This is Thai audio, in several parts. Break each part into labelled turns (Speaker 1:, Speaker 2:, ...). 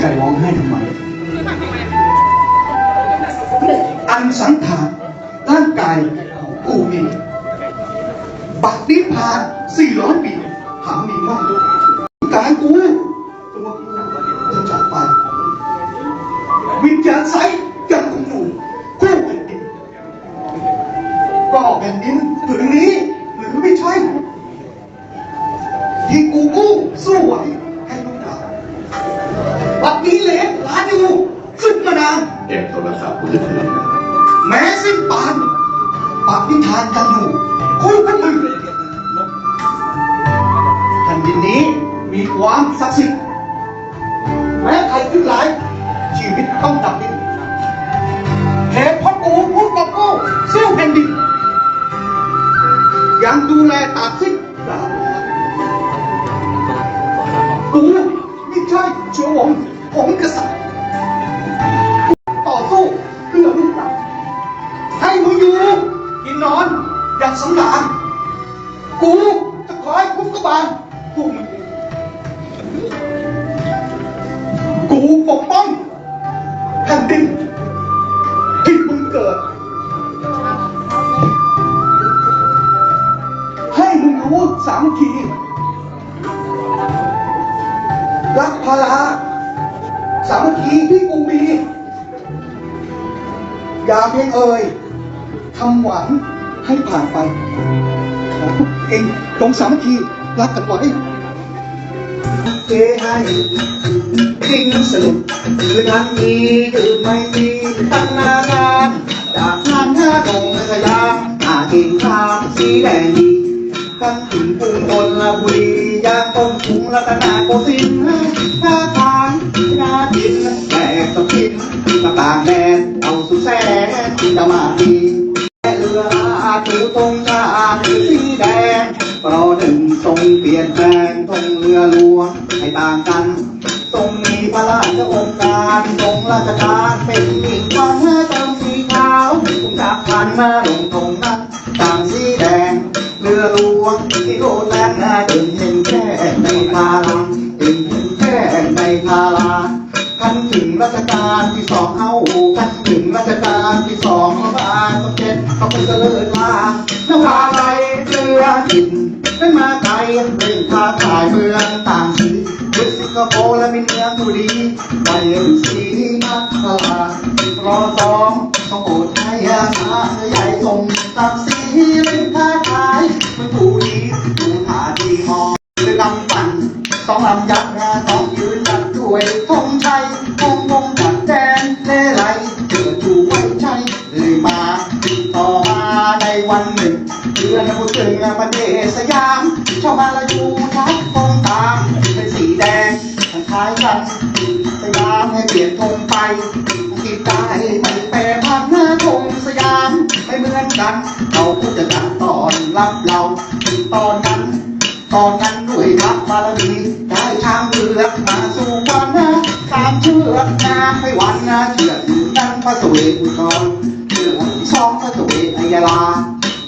Speaker 1: ใจร้องไห้ทำไมอันสังขารร่างกายของกูมีบักนี้ผ่าน400ปีถามมีมากกายกูตัวกูจะจากไป วิญญาณไซยังคงอยู่คู่แผ่นดินก็แผ่นดินผืนนี้หรือไม่ใช่ที่กูกู้สู้ไหว อยู่ซึ่งมานาน
Speaker 2: เก็บโทรศัพท์มือถือ
Speaker 1: แม้สิ้นปานปากนิทานกันอยู่คู่กันมือแผ่นดินนี้มีความศักดิ์สิทธิ์แม้ใครขึ้นหลาย ชีวิตต้องดับดินเหตุเพราะกูพูดกับกูสู้แผ่นดินยังดูแลตากสิ้นดาวกูไม่ใช่เชื้อวงศ์ของกษัตริย์ สำราญกูจะคอยคุ้มกบาลพวกมึงกูปกป้องแผ่นดินที่มึงเกิด ให้มึงรู้สามัคคีรักภาระสามัคคีที่กูมี อย่าเพียงเอ่ยทำหวัง ให้ผ่านไป ขอเองจงสามัคคีรักกันไว้เทให้ทิ้งสนุกคือนั้นมีคือไม่มีตั้งนานจากนั้นห้าดงสยามหากิ่งทางสีแดงดีทั้งถึงกรุงธนบุรียางต้นกรุงรัตนโกสินทร์ท่าทางหน้าดินแบกตะพินตะต่างแดนเอาสู่แสนจะมาดีแเรือ ถือธงชาติสีแดงปรอหนึ่งทรงเปลี่ยนแปลงธงเรือหลวงให้ต่างกันทรงมีพระราชองค์การทรงราชการเป็นมิ่งขวัญเติมสีขาวคุณจักพันมาลงธงนั้นต่างสีแดงเรือหลวงที่โลดแล่นถึงเห็นแค่ในพาราถึงเห็นแค่ในพารา ท่านถึงรัชกาลที่สองเอาท่านถึงรัชกาลที่สองพระบาทสมเด็จพระพุทธเลิศมานภาลัยเรือหินได้มาไกลเร่งค้าขายเมืองต่างสีดุสิงคโปร์และมีเมืองบุรีไปเอ็มซีนักตลาดรอสองสองโอดไทยอาสาใหญ่ส่งตักสีเร่งค้าขายมันผู้ดีดูท่าดีมองด้วยลำปั่นสองลำยักษ์สองยืนจัดด้ วยธงชัยธงธงจัดแดนเลไลเกิดชูกไว้ชัยเลยมาต่อมาในวันหนึ่งเดือนพูดถึงประเทศสยามชาวบ้านละอยู่ทักธงตามเป็นสีแดงมันคล้ายกันสยามให้เปลี่ยนธงไปที่ใต้ไม่แปรพันหน้าธงสยามไม่เหมือนกัน เราพูดจะจัดตอนรับเราตอนนั้นตอนนั้นด้วยพระบารมี ได้างเผือกมาสู่วามนะตามเชือกนาให้วันนะเชือกนั้นพระสวทอุทรเชือกสองพระสวทอัยลา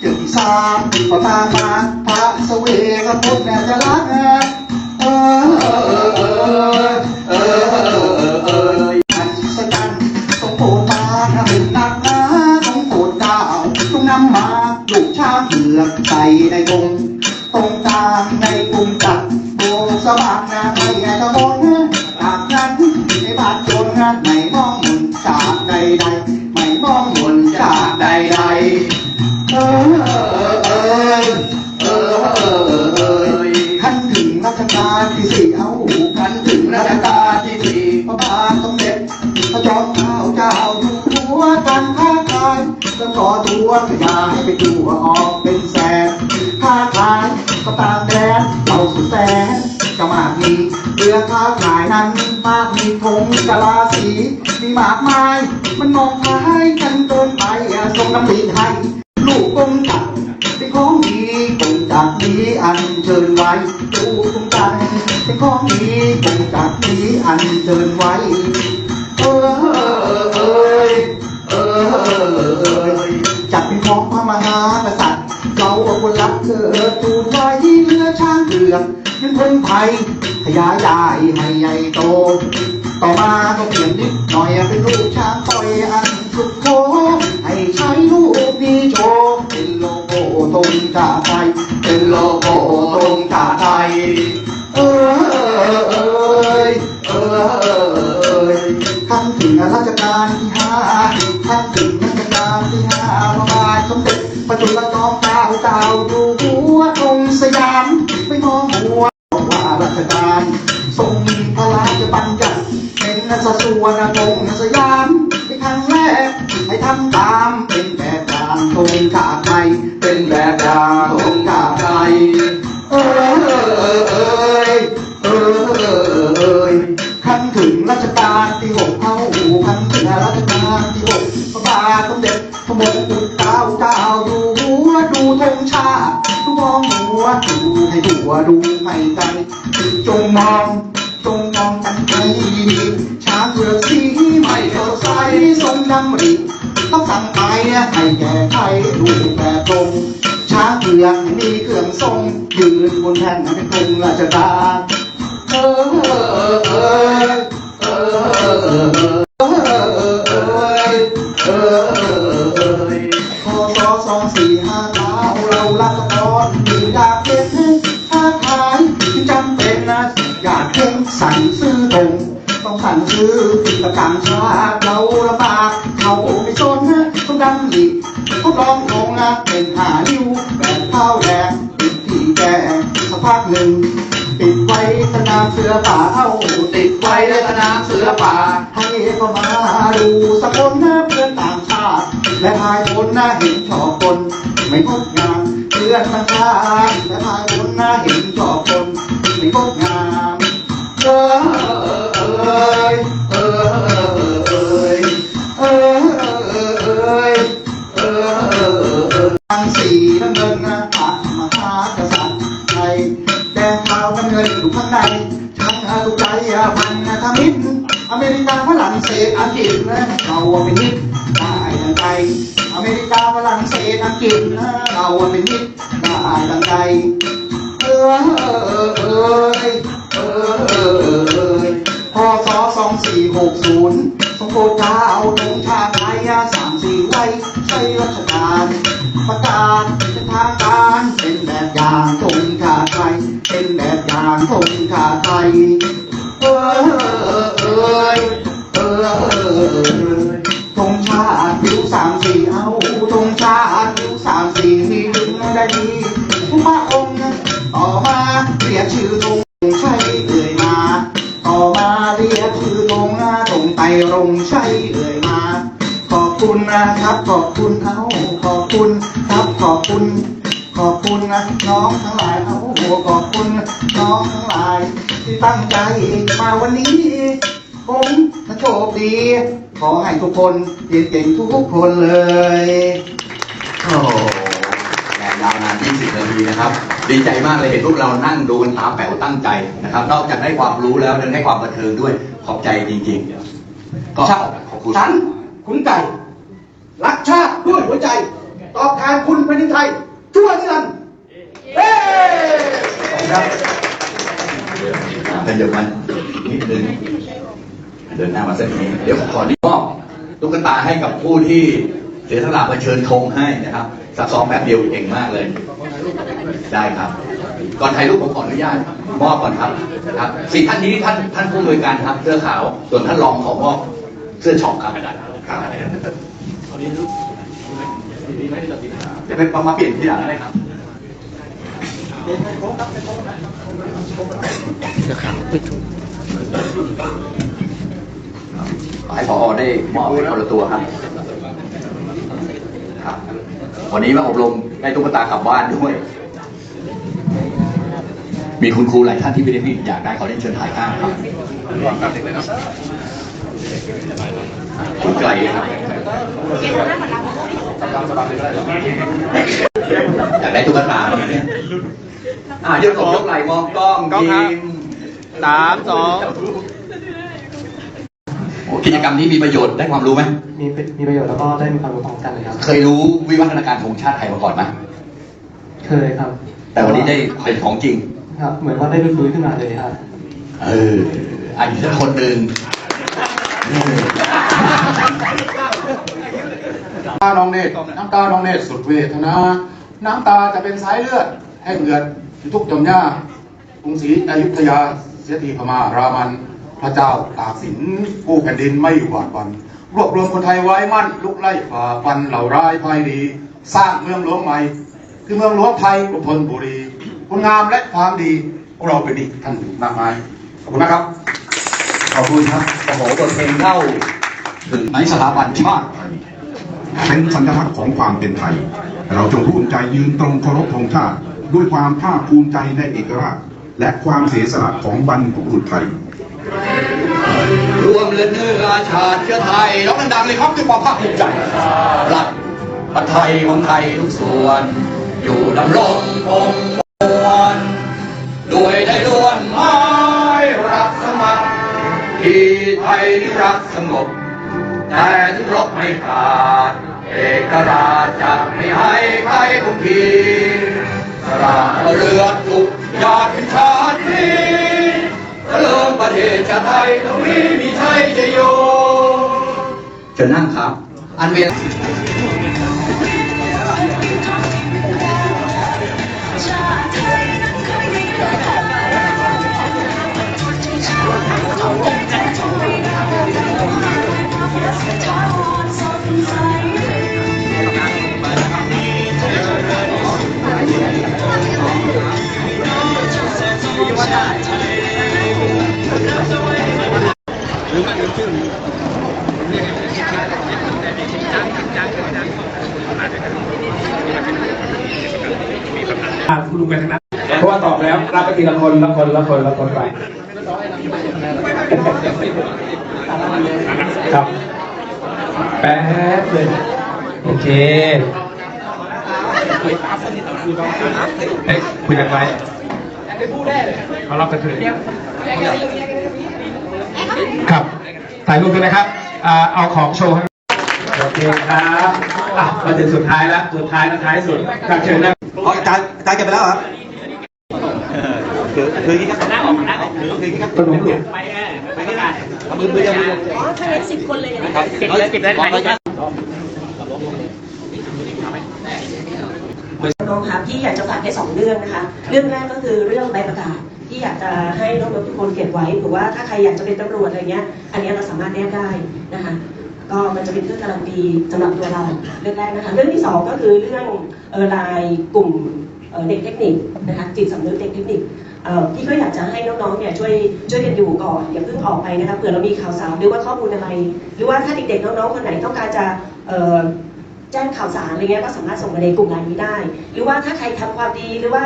Speaker 1: เชือกสามพอตามาพระสเวทพุทธจะรักนะเออเออเออเออเออเออเอออัศจรรย์ทรงโปรดมาทำเป็นนักนาทรงโปรดาวทรงนำมาลูกช้างเผือกใส่ในกรงตรงกลางในกลุ่มจัดโบ สะบัดนะไม่แย่ตะบนจากนั้นในบาดจนนะไม่มองหมุนจากใดใดไม่มองหมุนจากใดใดเออเออเออเออเออเออขันถึงรัชกาลที่สี่เอาขันถึงรัชกาลที่สี่พระบาทสมเด็จพระจอมเกล้าเจ้าอยู่หัวกันค้าขายต้องขอตัวอย่าให้ไปตัวออกเป็นแสนค้าขายก็ตามแดนเราสุดแสน จะมากมีเรือค้าขายนั้นมากมีธงกะลาสีมีมากมาย มันมองคล้ายกันเกินไปอะทรงน้ำลีไทยลูกกงจักเป็นของดีกงจักนี้อันเชิญไว้ลูกกงจักเป็นของดีกงจักนี้อันเชิญไว้เออเออเออเออจัดเป็นของพระมหากษัตริย์ เราเอาคนรักเธอทูลไว้เรือช้างเผือกยึดคนไทยขยายใหญ่ให้ใหญ่โต ต่อมาก็เปลี่ยนนิดหน่อยเป็นรูปช้างคอยอันสุดโคให้ใช้รูปนี้โชว์เป็นโลโก้ตรงชาไทย เป็นโลโก้ตรงชาไทย เออเอยเออเอยท่านถึงราชการที่ห้าท่านถึงราชการที่ห้าพระบาทสมเด็จพระจุล ตามเป็นแบบอย่างทงชาติไทยเป็นแบบอย่างทงชาติไทยเออเออเอยเออเออเอยขั้นถึงรัชกาลที่หกเข้าขั้นถึงรัชกาลที่หกพระบาทสมเด็จพระมงกุฎเกล้าเจ้าอยู่หัวดูธงชาติดูมองหัวดูให้หัวดูให้ใจจงมองจงมองกันให้ดีช้างเผือกสีไม่สดใสทรงดำริ ต้องสั่งไปให้แก่ไทยถูกแต่ตรงช้าเกลือกมีเครื่องทรง ยืนบนแผ่นเป็นกรุงราชดาเออเออเออเออเออสี่ห้าเราเราลักกอนถึงดาบเพชรห้าทายถึงจำเป็นนะอยากเพ่งสั่งซื้อตรงต้องสั่งซื้อประกันชาติเราลำบากเขา ดำหลีทดลองลงนะเป็นหานิ้วแบบข้าวแดงติดที่แกงสักพักหนึ่งติดไว้สนามเสือป่าเอาติดไว้ในสนามเสือป่าให้เข้ามาดูสักลนะเพื่อนต่างชาติและพายบนหน้าเห็นชอบคนไม่งดงามเพื่อนต่างชาติและพายบนหน้าเห็น เศสอังกฤษนะเราเป็นมิตรได้ดังใจอเมริกาฝรั่งเศสอังกฤษนะเราเป็นมิตรได้ดังใจเออเออเออเออเออเออพศสองสี่หกศูนย์ทรงโปรดเกล้าธงชาติไทยสามสี่ไว้ใช้รัชกาลประกาศเป็นทางการเป็นแบบอย่างธงชาติไทยเป็นแบบอย่างธงชาติไทยเออเออเออ เออธงชาติผิวสามสี่เอาธงชาติผิวสามสี่มีดึงได้ดีทุกพระองค์ต่อมาเรียกชื่อธงใช่เอ่ยมา ต่อมาเรียกชื่อธงธงไตรงใช่เอ่ยมา ขอบคุณนะครับ ขอบคุณเอาขอบคุณครับขอบคุณขอบคุณนะน้องทั้งหลายเอาขอบคุณน้องทั้งหลาย ที่ตั้งใจมาวันนี้ ผมถ้าโชคดี ขอให้ทุกคนเรียนเก่งทุกๆคนเลย
Speaker 2: โอ้โหแรงยาวนาน20นาทีนะครับ ดีใจมากเลยเห็นพวกเรานั่งดูกันตาแป๋วตั้งใจนะครับ นอกจากได้ความรู้แล้วยังได้ความบันเทิงด้วย ขอบใจจริงๆ ก็
Speaker 1: ชาติ
Speaker 2: ขอบคุณ
Speaker 1: ฉันคุณไก่ รักชาติด้วยหัวใจ ตอบแทนคุณแผ่นดินไทยชั่วนิรันดร์เฮ้ขอบคุณครับ
Speaker 2: ขยับมันนิดนึง เดินหน้ามาสักนิดเดี๋ยวผมขอรีบมอบตุ๊กตาให้กับผู้ที่เสียสละมาเชิญธงให้นะครับสักสองแป๊บเดียวเก่งมากเลย ได้ครับ ก่อนถ่ายรูปผมขออนุญาตมอบก่อนครับนะครับสี่ท่านนี้ท่านท่านผู้อำนวยการครับเสื้อขาวส่วนท่านรองขอมอบเสื้อช็อปครับครับเดี๋ยวไปมาเปลี่ยนที่หลังได้ครับ ให้พอได้มอบให้คนละตัวครับครับ วันนี้มาอบรมได้ตุ๊กตากลับบ้านด้วย มีคุณครูหลายท่านที่ไม่ได้มีอยากได้ขอเรียนเชิญถ่ายภาพครับคุณไกลครับอยากได้ตุ๊กตาไหมเนี่ยอ่ายกอกยกไหล่มองกล้อง
Speaker 3: กล้องครับ
Speaker 2: ยิ้ม
Speaker 3: สามสอง
Speaker 2: โอ้ กิจกรรมนี้มีประโยชน์ได้ความรู้ไหม
Speaker 4: มีมีประโยชน์แล้วก็ได้มีความรู้พร้อมกันเลยครับ
Speaker 2: เคยรู้วิวัฒนาการธงชาติไทยมาก่อนไหม
Speaker 4: เคยครับ
Speaker 2: แต่วันนี้ได้เป็นของจริง
Speaker 4: ครับ เหมือนว่าได้รื้อฟื้นขึ้นมาเลยครับ
Speaker 2: เอออันนี้สักคนหนึ่งเออ
Speaker 3: น้ำตาน้องเนตรน้ำตาน้องเนตรสุดเวทนาน้ำตาจะเป็นสายเลือดให้เลือดทุกจมย่ากรุงศรีอยุธยาเสียทีพม่ารามัน พระเจ้าตากสินกู้แผ่นดินไม่หวาดหวันรวบรวมคนไทยไว้มั่นลุกไล่ฝ่าฟันเหล่าร้ายภายดี สร้างเมืองหลวงใหม่ คือเมืองหลวงไทยกรุงธนบุรีคุณงามและความดีเราเป็นดีท่านมากมายขอบคุณนะครับ
Speaker 2: ขอบคุณครับโอ้โหบทเพลงเข้าถึงในสถาบันชาติ
Speaker 5: เป็นสัญลักษณ์ของความเป็นไทย เราจงร่วมใจยืนตรงเคารพธงชาติ ด้วยความภาคภูมิใจในเอกราช และความเสียสละของบรรพบุรุษไทย
Speaker 2: รวมเลือดเนื้อชาติเชื้อไทยร้องดังๆเลยครับด้วยความภาคภูมิใจรักประไทยของไทยทุกส่วน อยู่ดำรงคงมวลด้วยได้ล้วนไม้รักสมัครที่ไทยที่รักสงบแต่ถึงรบไม่ขาดเอกราชจะไม่ให้ใครคุมพีสระเรือทุกยาดเป็นชาติ นี้เริ่มประเทศชาติไทยตรงนี้มีไทยจะโยจะนั่งครับ อันเวลา
Speaker 6: ลุงไปทางนั้นเพราะว่าตอบแล้วรับไปทีละคนละคนละคนละคนไปครับแป๊บเลยโอเคเฮ้ยคุยกันไว้เขารับกันเถอครับถ่ายรูปด้วยนะครับเอาของโชว์ให้โอเคครับมาถึงสุดท้ายแล้ว สุดท้ายแล้วท้ายสุดครับเชิญนะ
Speaker 1: อาจารย์อาจารย์เก็บไปแล้วครับ
Speaker 6: ขนมหลุด
Speaker 7: น้องครับที่อยากจะฝากให้สองเรื่องนะคะ เรื่องแรกก็คือเรื่องใบประกาศที่อยากจะให้น้องๆทุกคนเก็บไว้หรือว่าถ้าใครอยากจะเป็นตำรวจอะไรเงี้ย อันเนี้ยเราสามารถแนบได้นะคะ ก็มันจะเป็นเครื่องการันตีสำหรับตัวเราเรื่องแรกนะคะเรื่องที่สองก็คือเรื่องลน์กลุ่มเด็กเทคนิคนะคะจิตสำนึกเด็กเทคนิคที่ก็อยากจะให้น้องๆเนี่ยช่วยช่วยกันอยู่ก่อนอย่าเพิ่งออกไปนะคะเผื่อเรามีข่าวสารหรือว่าข้อมูลอะไร หรือว่าถ้าเด็กๆน้องๆคนไหนต้องการจะแจ้งข่าวสารอะไรเงี้ยก็สามารถส่งมาในกลุ่มไลน์นี้ได้ หรือว่าถ้าใครทำความดีหรือว่า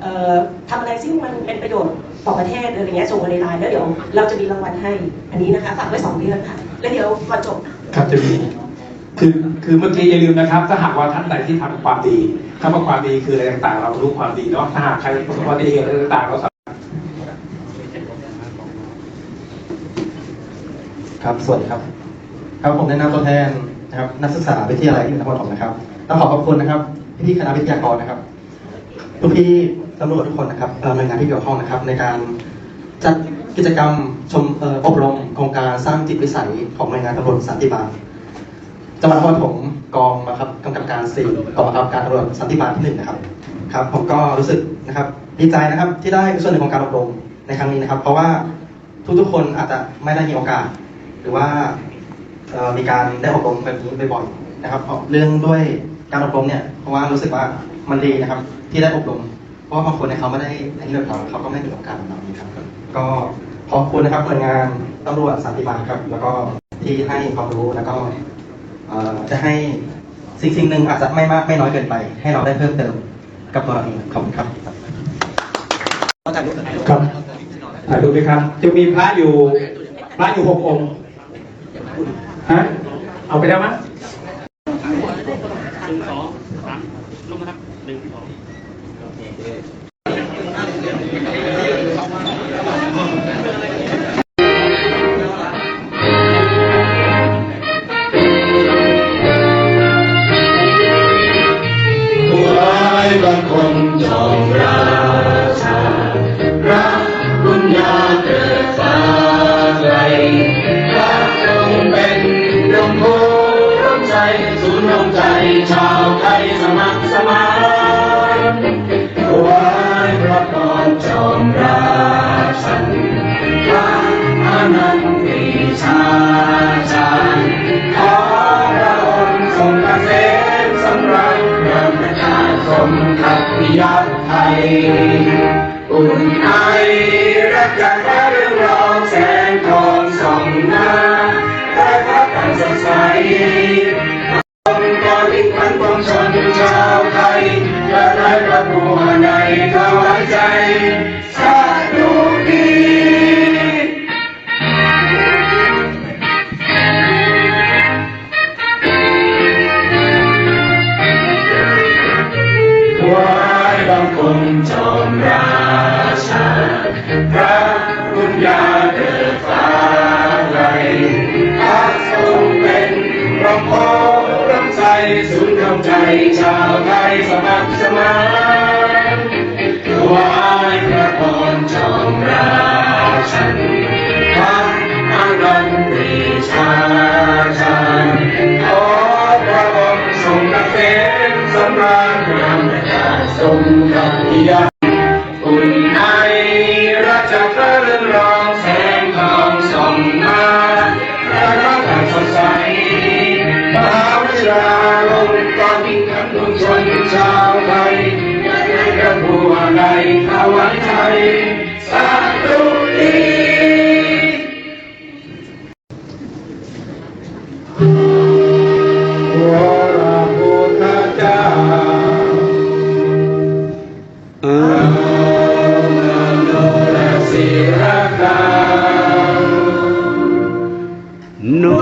Speaker 7: เอ่อทำอะไรซึ่งมันเป็นประโยชน์ต่อประเทศอะไรเงี้ยส่งมาในไลน์แล้วเดี๋ยวเราจะมีรางวัลให้อันนี้นะคะฝากไว้สองเรื่องค่ะแล้วเดี๋ยวก่อนจบ
Speaker 6: ครับจะมีคือคือเมื่อกี้อย่าลืมนะครับ ถ้าหากว่าท่านใดที่ทำความดีคำว่าความดีคืออะไรต่างๆ เรารู้ความดีเนาะถ้าหากใครประสบอุบัติเหตุอะไรต่างๆเราสามารถ
Speaker 4: ครับสวัสดีครับ ครับผมในนามตัวแทนนะครับ นักศึกษาวิทยาลัยที่นครปฐมนะครับต้องขอขอบคุณนะครับพี่คณะวิทยากรนะครับทุกพี่ตำรวจทุกคนนะครับหน่วยงานที่เกี่ยวข้องนะครับ ในการจัด กิจกรรมชมอบรมโครงการสร้างจิตวิสัยของหน่วยงานตำรวจสันติบาลจังหวัดนครปฐมกองบังคับกำกับการสี่กองบังคับการตำรวจสันติบาลที่หนึ่งนะครับครับผมก็รู้สึกนะครับดีใจนะครับที่ได้เป็นส่วนหนึ่งของการอบรมในครั้งนี้นะครับ เพราะว่าทุกๆคนอาจจะไม่ได้มีโอกาส หรือว่ามีการได้อบรมแบบนี้บ่อยๆนะครับเรื่องด้วยการอบรมเนี่ยเพราะว่ารู้สึกว่ามันดีนะครับ ที่ได้อบรม ราะว่าบางคนเนี่ยเขาไม่ได้อันนี้แบบเราเขาก็ไม่มีโอกาสแบบนี้ครับ ก็ขอบคุณนะครับหน่วยงานตำรวจสันติบาลครับ แล้วก็ที่ให้ความรู้แล้วก็เอ่อจะให้สิ่งสิ่งหนึ่งอาจจะไม่มากไม่น้อยเกินไป ให้เราได้เพิ่มเติมกับตัวเราเองขอบคุณครับ
Speaker 6: ครับถ่ายรูปไหมครับ จะมีพระอยู่พระอยู่หกองค์ฮะเอาไปแล้วมั้ ยั
Speaker 3: กไทย อุ่นไอรักจากฟ้ายบังคมจอมราชา พระบุญญาเกิดฟ้าไกลพระทรงเป็นรองโพรำใจศูนย์รวมใจชาวไทยสมัครสมานถวายพระพรจอมราชันพระอานันติชาชาขอพระองค์ทรงเกษมสำราญ ยาอุ่นไอราชกระเรืองรองแสงทองส่องมาและรักกันสดใสมหาวิชาลงกรยิ่งขันดวงชนชาวไทยและในกระบัวในทวายไทย โ